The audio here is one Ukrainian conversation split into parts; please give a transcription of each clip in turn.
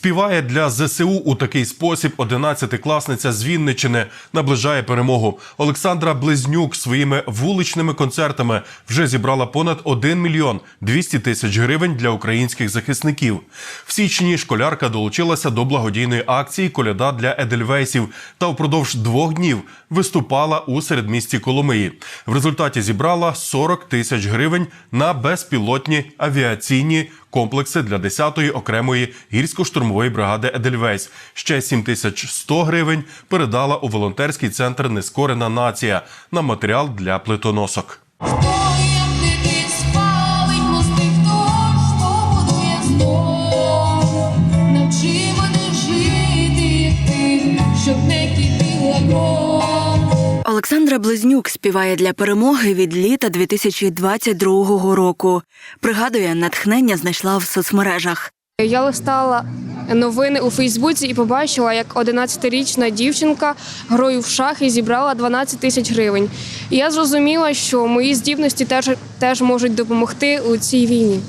Співає для ЗСУ у такий спосіб 11-класниця з Вінничини наближає перемогу. Олександра Близнюк своїми вуличними концертами вже зібрала понад 1 мільйон 200 тисяч гривень для українських захисників. В січні школярка долучилася до благодійної акції Коляда для Едельвейсів та впродовж двох днів виступала у середмісті Коломиї. В результаті зібрала 40 тисяч гривень на безпілотні авіаційні комплекси для 10-ї окремої гірсько-штурмової бригади Едельвейс. Ще 7100 гривень передала у волонтерський центр Нескорена нація на матеріал для плитоносок. Щоб не кипіла. Олександра Близнюк співає для перемоги від літа 2022 року. Пригадує, натхнення знайшла в соцмережах. Я листала новини у Фейсбуці і побачила, як 11-річна дівчинка грою в шахи зібрала 12 тисяч гривень. І я зрозуміла, що мої здібності теж, теж можуть допомогти у цій війні.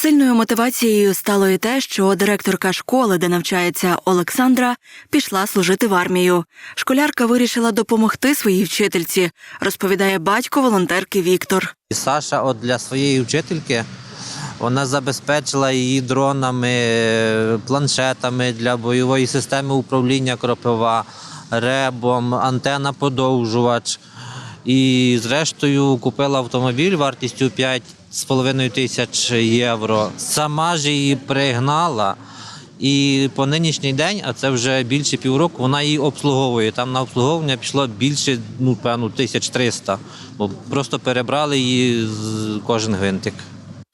Сильною мотивацією стало і те, що директорка школи, де навчається Олександра, пішла служити в армію. Школярка вирішила допомогти своїй вчительці, розповідає батько волонтерки Віктор. І Саша от для своєї вчительки вона забезпечила її дронами, планшетами для бойової системи управління кропива, ребом, антена подовжувач. І зрештою купила автомобіль вартістю 5,5 тисяч євро. Сама ж її пригнала. І по нинішній день, а це вже більше півроку, вона її обслуговує. Там на обслуговування пішло більше, ну певно, 1300, бо просто перебрали її кожен гвинтик.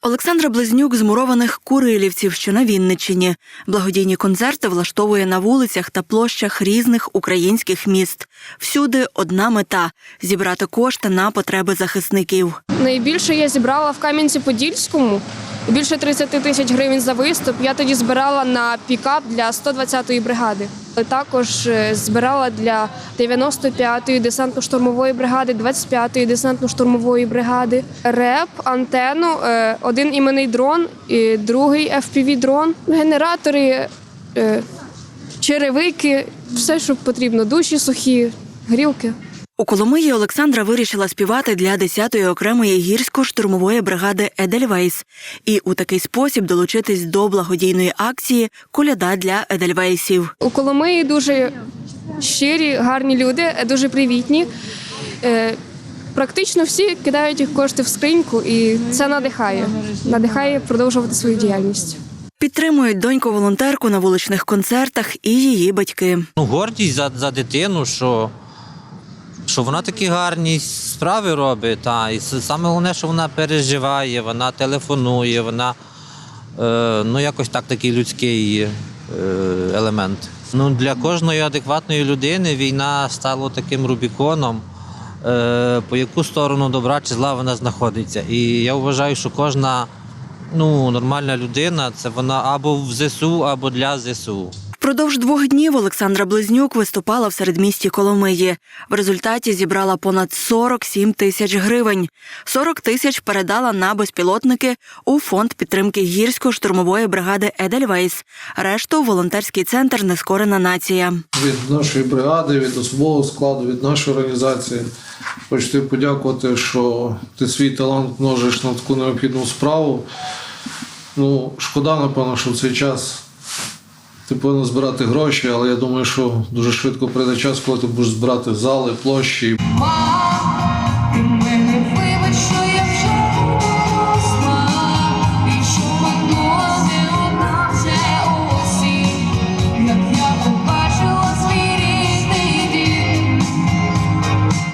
Олександра Близнюк з мурованих Курилівців, що на Вінниччині. Благодійні концерти влаштовує на вулицях та площах різних українських міст. Всюди одна мета зібрати кошти на потреби захисників. Найбільше я зібрала в Кам'янці-Подільському. Більше 30 тисяч гривень за виступ. Я тоді збирала на пікап для 120-ї бригади. Також е, збирала для 95-ї десантно-штурмової бригади, 25-ї десантно-штурмової бригади, реп, антенну, е, один іменний дрон, і другий fpv дрон. Генератори, е, черевики, все, що потрібно, душі сухі, грілки. У Коломиї Олександра вирішила співати для 10-ї окремої гірсько-штурмової бригади Едельвейс і у такий спосіб долучитись до благодійної акції Коляда для Едельвейсів. У Коломиї дуже щирі, гарні люди, дуже привітні. Е, Практично всі кидають їх кошти в скриньку, і це надихає. Надихає продовжувати свою діяльність. Підтримують доньку волонтерку на вуличних концертах і її батьки. Ну, гордість за, за дитину, що, що вона такі гарні справи робить. Та, і саме головне, що вона переживає, вона телефонує, вона е, ну, якось так такий людський е, елемент. Ну, для кожної адекватної людини війна стала таким рубіконом, е, по яку сторону добра чи зла вона знаходиться. І я вважаю, що кожна ну, нормальна людина це вона або в ЗСУ, або для ЗСУ. Впродовж двох днів Олександра Близнюк виступала в середмісті Коломиї. В результаті зібрала понад 47 тисяч гривень. 40 тисяч передала на безпілотники у фонд підтримки гірсько-штурмової бригади Едельвейс. Решту волонтерський центр Нескорена нація. від нашої бригади, від особового складу, від нашої організації. Хочу подякувати, що ти свій талант множиш на таку необхідну справу. Ну, шкода, напевно, що в цей час ти повинен збирати гроші, але я думаю, що дуже швидко прийде час, коли ти будеш збирати зали, площі.